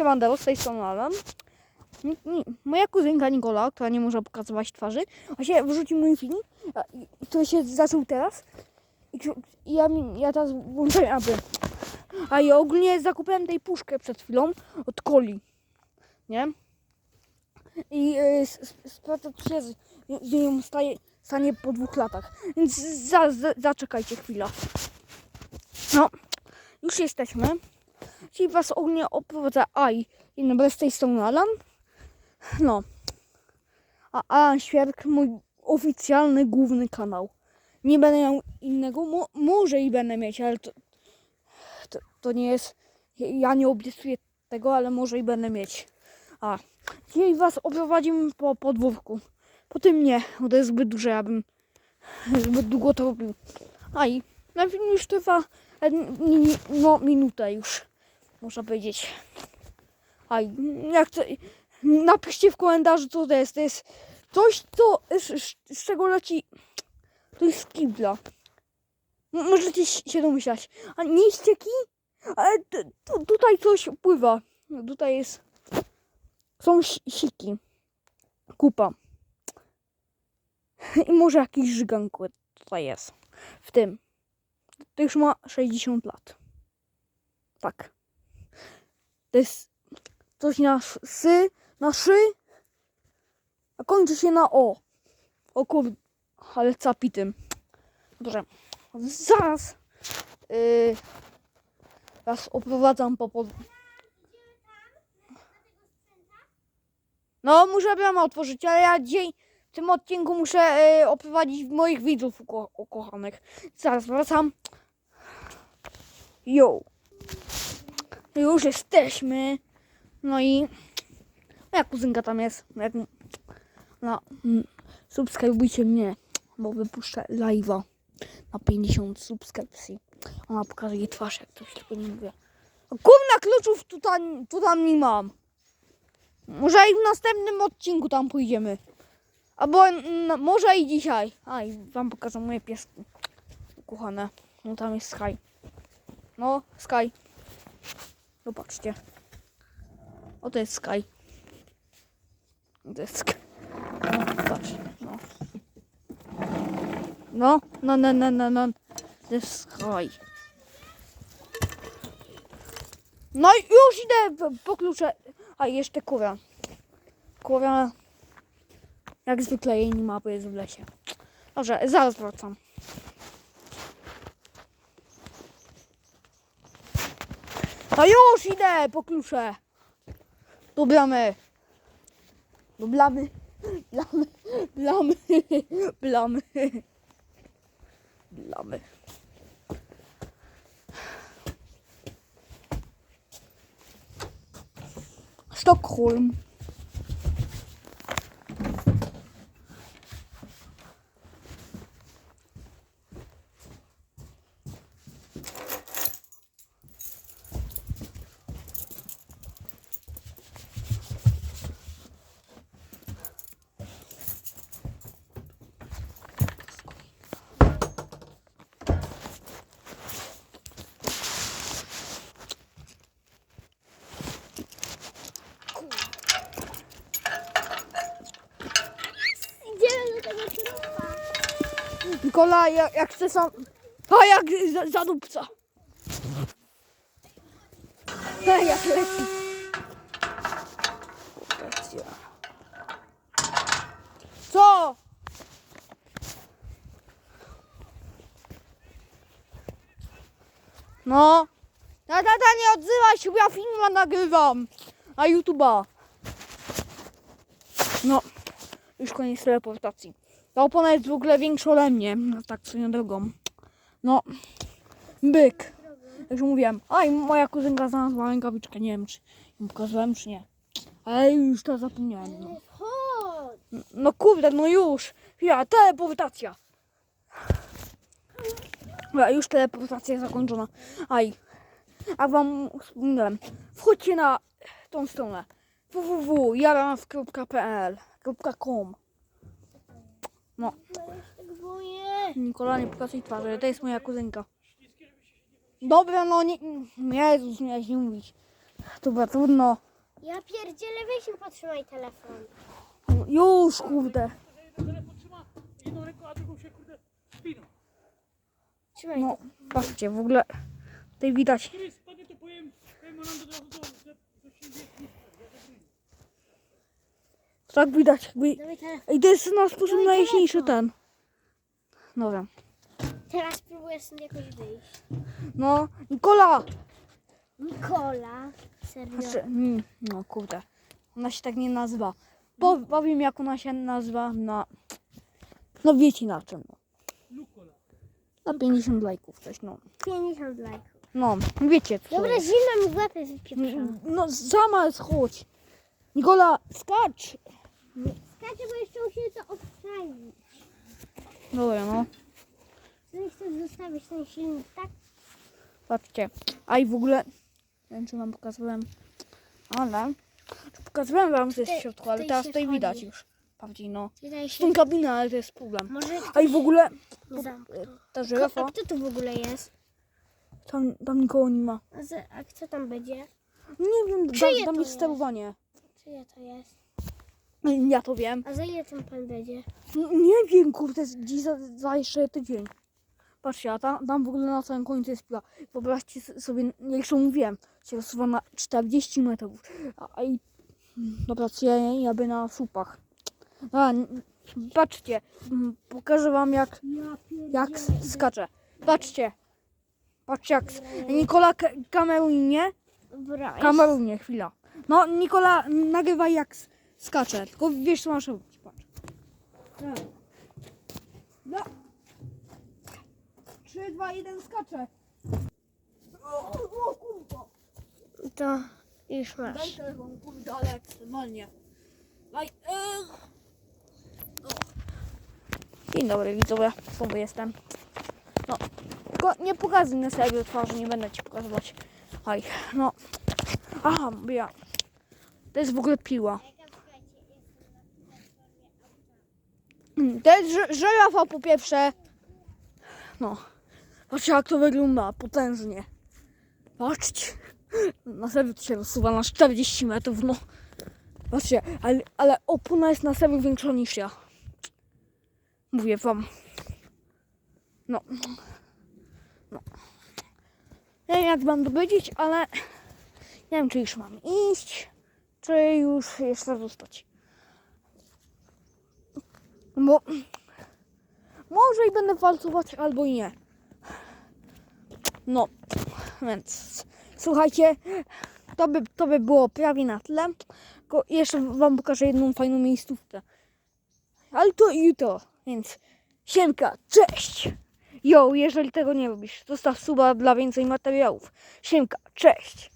Siemandero, z tej strony Alan. Moja kuzynka Nikola, która nie może pokazywać twarzy, właśnie wrzucił mój film, który się zaczął teraz. I, ja, ja teraz włączę aby. A ja ogólnie zakupiłem tej puszkę przed chwilą od Coli. Nie? I y, sprawdzę, czy się z nią staje, stanie po dwóch latach. Więc za, za, zaczekajcie chwilę. No, już jesteśmy. Czyli was ogólnie oprowadza AI. Dzień dobry, z tej strony Alan. No. A Alan Świerk, mój oficjalny, główny kanał. Nie będę miał innego, mo, może i będę mieć, ale to, to, to nie jest, ja nie obiecuję tego, ale może i będę mieć. A, dzisiaj was oprowadzimy po podwórku. Po tym nie, bo to jest zbyt duże, abym zbyt długo to robił. A i na film już trwa e, no, minutę już, można powiedzieć. A i jak to, napiszcie w komentarzu, co to jest. To jest coś, co, z, z- czego leci, to jest kibla. Możecie się domyślać. A nie ścieki? Ale tutaj coś pływa. Tutaj jest, są si- siki. Kupa. I może jakiś żygan tutaj jest. W tym. To już ma 60 lat. Tak. To jest coś na sy, na szy, a kończy się na o. O kur... ale capi tym. Dobrze. Zaraz yy, oprowadzam po pod... No, muszę bramę otworzyć, ale ja dzisiaj w tym odcinku muszę yy, oprowadzić moich widzów uko ukochanych. Zaraz wracam. Yo. Już jesteśmy. No i moja kuzynka tam jest. Jak, no, mm, subskrybujcie mnie, bo wypuszczę live'a na 50 subskrypcji. Ona pokazuje twarz, jak coś tylko nie mówię. Kurna kluczów tu tam, nie mam. Może i w następnym odcinku tam pójdziemy. Albo mm, może i dzisiaj. A i wam pokażę moje pieski. Kochane. No tam jest Sky. No, Sky. Zobaczcie. O, to jest Sky. To jest Sky. No. No. No, no, no, no, no, no. To jest Sky. No i już idę po- klucze. A jeszcze kurwa. Kurwa. Jak zwykle jej nie ma, bo jest w lesie. Dobrze, zaraz wracam. A już idę po klucze. Do bramy. Do blamy. Blamy. Blamy. Blamy. Blamy. Sztokholm. Idziemy do tego trupa. Nikola, jak, jak sam... A jak za, zadupca. A jak leci. Co? No. Ta, ta, ta, nie odzywaj się, ja filma nagrywam. Na YouTube'a. No. Już koniec teleportacji. Ta opona jest w ogóle większa ode mnie, no tak swoją drogą. No, byk. Jak już mówiłem. Oj, moja kuzynka znalazła rękawiczkę, nie wiem czy ją pokazałem czy nie. Ale już to zapomniałem. No, Chodź. no kurde, no już. Ja, teleportacja. Dobra, już teleportacja zakończona. Aj, a wam wspomniałem. Wchodźcie na tą stronę www.jaramaw.pl.com No. Tak boję. Nikola, nie pokazuj twarzy, to jest moja kuzynka. Dobra, no nie... Jezus, miałeś nie mówić. Dobra, trudno. Ja pierdzielę, weź mi potrzymaj telefon. Już, kurde. Jeden telefon trzyma jedną ręką, a drugą się kurde spiną. Trzymaj. No, patrzcie, w ogóle tutaj widać. Spadnie, to powiem, powiem Rolando od razu, do- że że się nie- Tak widać, jakby... I to jest na sposób najjaśniejszy ten. Dobra. Teraz spróbuję stąd jakoś wyjść. No, Nikola! Nikola. Serio. Znaczy, mm, no kurde. Ona się tak nie nazywa. Po, powiem jak ona się nazywa na... No wiecie na czym. No. Na 50 lajków coś, no. 50 lajków. No, wiecie co Dobra, zimno mi w łapy wypieprza. No sama chodź. Nikola, skacz! Skaczę, bo jeszcze muszę to odstawić. Dobra, no. Czyli chcę zostawić ten silnik tak? Patrzcie. A i w ogóle... Nie wiem, czy wam pokazywałem. Ale... Pokazywałem wam, co jest w środku, ale tutaj teraz się tutaj widać wchodzi. już. Bardziej, no. Tutaj Z się... tą kabiną, ale to jest problem. Może A i w ogóle zamknął. ta żyrafa, A kto tu w ogóle jest? tam, tam nikogo nie ma. A, za, a kto tam będzie? Nie wiem, Czyje tam, tam to jest jest? sterowanie. Czyja to jest? Ja to wiem. A za ile ten pan będzie? N- Nie wiem, kurde, dziś za, za jeszcze tydzień. Patrzcie, a tam, tam w ogóle na samym końcu jest piła. Wyobraźcie s- sobie, jak już mówiłem, się rozsuwa na 40 metrów. A, a i dobra, co ja jadę na słupach. A, n- patrzcie, m, pokażę wam jak, jak s- skacze. Patrzcie. Patrzcie jak... s- Nikola, ka- kameruj mnie. Dobra, Kameruj mnie, chwila. No, Nikola, nagrywaj jak s- skacze. Tylko wiesz, co masz robić. Patrz. No. 3, 2, 1, skacze. O, o kurwa. to już Daj masz. telefon, kurde, ale ekstremalnie. Daj. Dzień dobry widzowie, znowu jestem. No, tylko nie pokazuj na sobie twarzy, nie będę ci pokazywać. Aj, no. Aha, ja. To jest w ogóle piła. Mm, To jest żyrafa po pierwsze. No. Patrzcie jak to wygląda, potężnie. Patrzcie. Na serio to się rozsuwa na 40 metrów, no. Patrzcie, ale, ale opona jest na serio większa niż ja. Mówię wam. No. No. Nie wiem jak mam dowiedzieć, ale nie wiem czy już mam iść, czy już jeszcze zostać. Bo może i będę walcować, albo i nie. No, więc słuchajcie, to by, to by było prawie na tyle. Tylko jeszcze wam pokażę jedną fajną miejscówkę. Ale to jutro, więc siemka, cześć! Jo, jeżeli tego nie robisz, zostaw suba dla więcej materiałów. Siemka, cześć!